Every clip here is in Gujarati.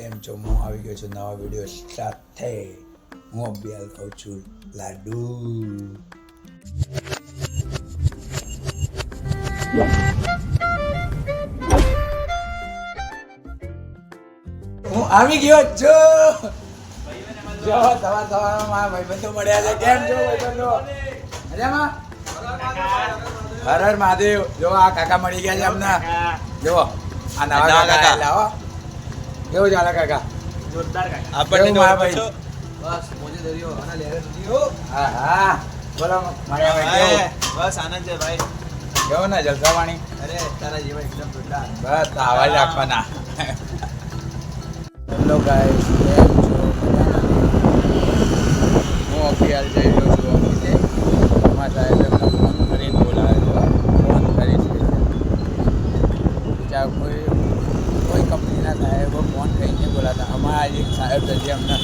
કેમ છો? હું આવી ગયો છું નવા વીડિયો સાથે. હું અભ્યાલ કહું છું લાડુ. હું આવી ગયો છું. જો સવાર સવારમાં મારા ભાઈબંધો મળ્યા છે. કેમ છો ભાઈબંધો? મજામાં? હર હર મહાદેવ. જો આ કાકા મળી ગયા છે અમને. જો આ નવા કાકા કાકા. કેવું ચાલે કાકા? આપણને કેવું તો મારા લેરે દરિયો હા હા. બોલો મારા ભાઈ ભાઈ, બસ આનંદ છે ભાઈ. કેવો ને જલસા વાણી અરે તારા જેવા એકદમ જોરદાર. બસ આવા રાખવાના. હેલો ગાઈસ કેમ છો હું અભિયાલ જઈ રહ્યો છું ઓફિસે એમાં સાહેબ એમને ફોન કરીને બોલાવે છે ફોન કરી છે કોઈ કોઈ કંપનીના સાહેબો ફોન કરીને એક સાહેબ છે અમને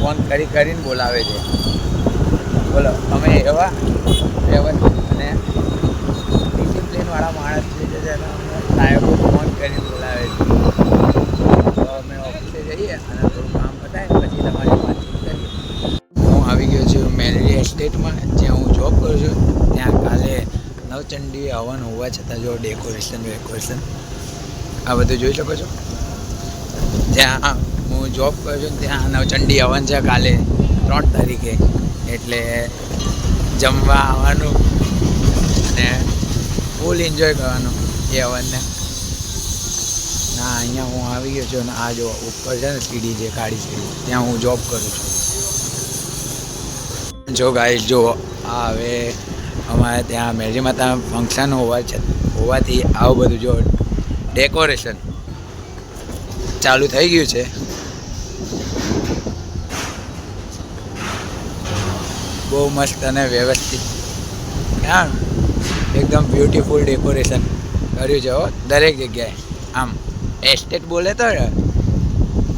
ફોન કરી કરીને બોલાવે છે. બોલો અમે એવા? વ્યવસ્થિત અને ડિસિપ્લિનવાળા માણસ છે જે સાહેબો ફોન કરીને બોલાવે છે. તો અમે ઓફિસે જઈએ અને થોડું કામ પતાય, પછી તમારી વાતચીત કરીએ. હું આવી ગયો છું મેલેરિયા એસ્ટેટમાં, જ્યાં હું જોબ કરું છું. ત્યાં કાલે નવચંડી હવન હોવા છતાં જો ડેકોરેશન વેકોરેશન આ બધું જોઈ શકો છો? જ્યાં હું જોબ કરું છું ત્યાં નવચંડી હવન છે કાલે, ત્રણ તારીખે. એટલે જમવા આવવાનું અને ફૂલ એન્જોય કરવાનું એ હવનને ના, અહીંયા હું આવી ગયો છું અને આ જો ઉપર છે ને સીડી જે કાળી સીડી, ત્યાં હું જોબ કરું છું. જો ગાઈ જો હવે અમારે ત્યાં મેરી માતા ફંક્શન હોવા છે, હોવાથી આવું બધું જો ડેકોરેશન ચાલુ થઈ ગયું છે. બહુ મસ્ત અને વ્યવસ્થિત. હા, એકદમ બ્યુટીફુલ ડેકોરેશન કર્યું છે હો, દરેક જગ્યાએ. આમ એસ્ટેટ બોલે તો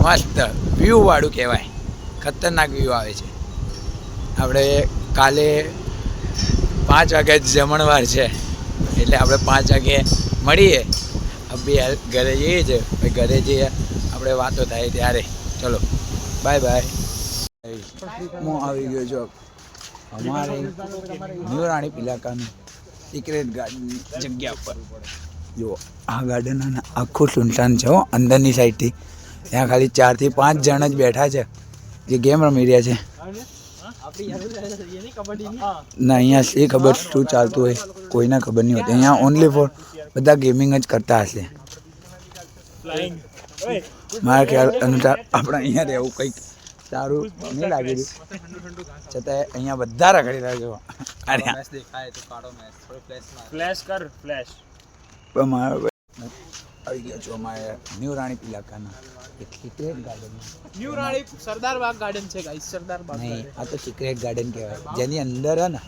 મસ્ત વ્યૂવાળું કહેવાય. ખતરનાક વ્યૂ આવે છે. આપણે કાલે પાંચ વાગે જમણવાર છે, એટલે આપણે પાંચ વાગે મળીએ. અભી ઘરે જઈએ છે પછી ઘરે જઈએ, આપણે વાતો થાય ત્યારે. ચલો બાય બાય હું આવી ગયો છું. અમારે નિવરાણી ઇલાકાની સિક્રેટ ગાર્ડનની જગ્યા પર જો આ ગાર્ડન અને આખું સુનસાન છે હો, અંદરની સાઈડથી ત્યાં ખાલી ચારથી પાંચ જણ જ બેઠા છે. જે ગેમ રમી રહ્યા છે. ના, અહીંયા એ ખબર શું ચાલતું હોય, કોઈને ખબર નહીં હોતી. અહીંયા ઓનલી ફોર બધા ગેમિંગ જ કરતા હશે. મારા ખ્યાલ અનુસાર આપણે અહીંયા રહેવું કંઈક સારું નહીં લાગી રહ્યું છતાં અહીંયા બધા રખડી રહ્યા છો. અરે દેખાય તો કાઢો મેચ થોડો ફ્લેશ માર. ફ્લેશ કર ફ્લેશ પણ મારા આવી ગયા છો અમારે ન્યુ રાણી પિલાકાના. એક secret garden new Rani Sardar Baag garden છે ગાઈસ સરદાર બાગ નહીં આ તો સિક્રેટ ગાર્ડન કહેવાય. જેની અંદર હે ને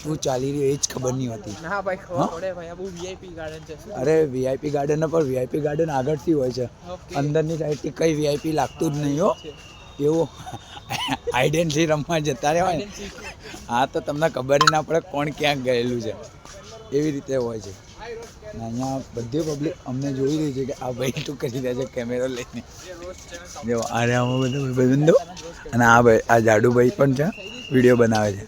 શું ચાલી રહ્યું એ જ ખબર નહીં હોતી. ના ભાઈ ખબર પડે ભાઈ. આ બહુ વીઆઈપી ગાર્ડન છે. અરે વીઆઈપી ગાર્ડન પર વીઆઈપી ગાર્ડન આગળથી હોય છે. અંદરની સાઈડથી કઈ વીઆઈપી લાગતું જ નહીં હો. એવું આઈડેન્ટી રમવા જતા રહેવાય ને હા તો તમને ખબર ના પડે કોણ ક્યાં ગયેલું છે. એવી રીતે હોય છે. અહીંયા બધી પબ્લિક અમને જોઈ રહી છે કે આ ભાઈ શું કરી રહ્યા છે કેમેરો લઈને. જો અરે અમે બધા ભાઈબંધો. અને આ ભાઈ આ જાડુભાઈ પણ છે વીડિયો બનાવે છે.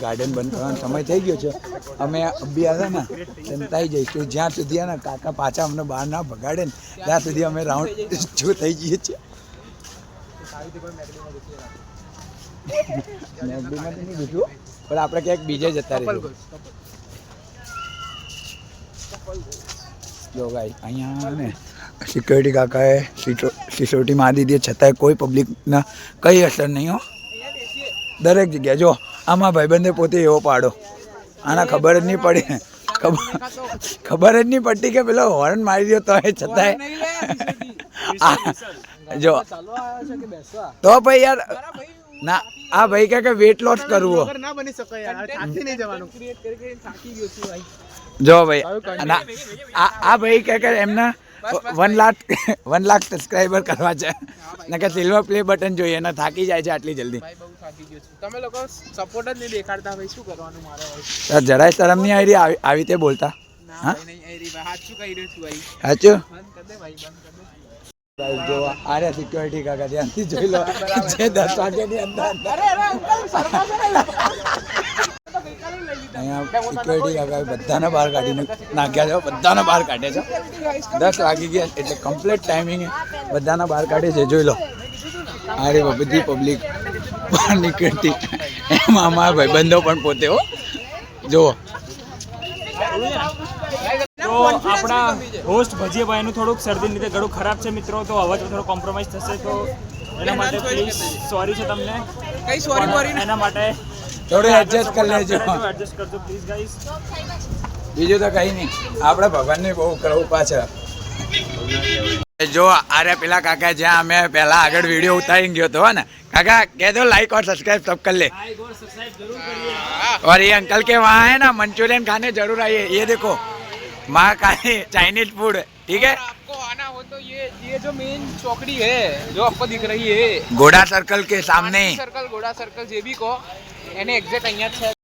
ગાર્ડન બંધ કરવાનો સમય થઈ ગયો છે. અમે અભી આવે ને સંતાઈ જઈશું જ્યાં સુધી ને કાકા પાછા અમને બહાર ના ભગાડે ને ત્યાં સુધી અમે રાઉન્ડ જો થઈ જઈએ છીએ. મેગડીમાં તો નહીં દીધું પણ આપણે ક્યાંક બીજે જતા રહીએ જો ભાઈ અહીંયા ને સિક્યોરિટી કાકાએ સિક્યોરિટી મારી દીધી. છતાંય કોઈ પબ્લિકના કઈ અસર નહીં હો. દરેક જગ્યાએ જો આમાં ભાઈબંધે પોતે એવો પાડો. આના ખબર જ નહીં પડી. ખબર જ નહીં પડતી કે પેલો હોર્ન મારી દો તો એ છતાંય જો. ચાલવા આવ્યો છે કે બેસવા? તો ભાઈ યાર ના આ ભાઈ કહે કે વેટ લોસ કરવો. ના બની શકે યાર થાકી નહીં જવાનું. ક્રિએટ કરી કરીને થાકી ગયો છું ભાઈ. જો ભાઈ ના આ આ ભાઈ કે કે એમના one lakh one lakh subscriber કરવા છે. ને કે સિલ્વર પ્લે બટન જોઈએ એને થાકી જાય છે આટલી જલ્દી. ભાઈ બહુ થાકી ગયો છું. તમે લોકો સપોર્ટ જ નહીં દેખાડતા ભાઈ શું કરવાનું મારે જરાય શરમ નહીં આવી આવી રીતે બોલતા. હા? સાચું જો આર્યા સિક્યોરિટી કાકા ધ્યાનથી જોઈ લો જે દસ વાગ્યાની અંદર. અહીંયા સિક્યોરિટી કાકા બધાને બહાર કાઢીને નાખ્યા છે બધાને બહાર કાઢે છે. દસ વાગી ગયા એટલે કમ્પ્લીટ ટાઈમિંગ બધાને બહાર કાઢે છે જોઈ લો. અરે બધી પબ્લિક બહાર નીકળતી. એમાં અમારા ભાઈબંધો પણ પોતે હો. જુઓ. તો આપણા હોસ્ટ ભજીયાભાઈનું થોડુંક શરદી લીધે ગળું ખરાબ છે મિત્રો તો અવાજ થોડો કોમ્પ્રોમાઇઝ થશે તો એના માટે પ્લીઝ સોરી છે તમને કઈ સોરી બોરી પણ એના માટે થોડું એડજસ્ટ કરી લેજો એડજસ્ટ કરજો પ્લીઝ ગાઈસ બીજું તો કઈ નહીં આપણે ભગવાનની બહુ કૃપા છે જો અરે પેલા કાકા જ્યાં અમે પહેલા આગળ વિડીયો ઉતારી ગયો હતો ને काका कह दो लाइक और सब्सक्राइब सब कर ले और ये अंकल के वहाँ है ना मंचूरियन खाने जरूर आइए ये देखो माँ का चाइनीज फूड ठीक है आपको आना हो तो ये ये जो मेन चौकड़ी है जो आपको दिख रही है घोड़ा सर्कल के सामने સર્કલ ઘોડા સર્કલ જે બી કહો એને એક્ઝેક્ટ અહીંયા જ છે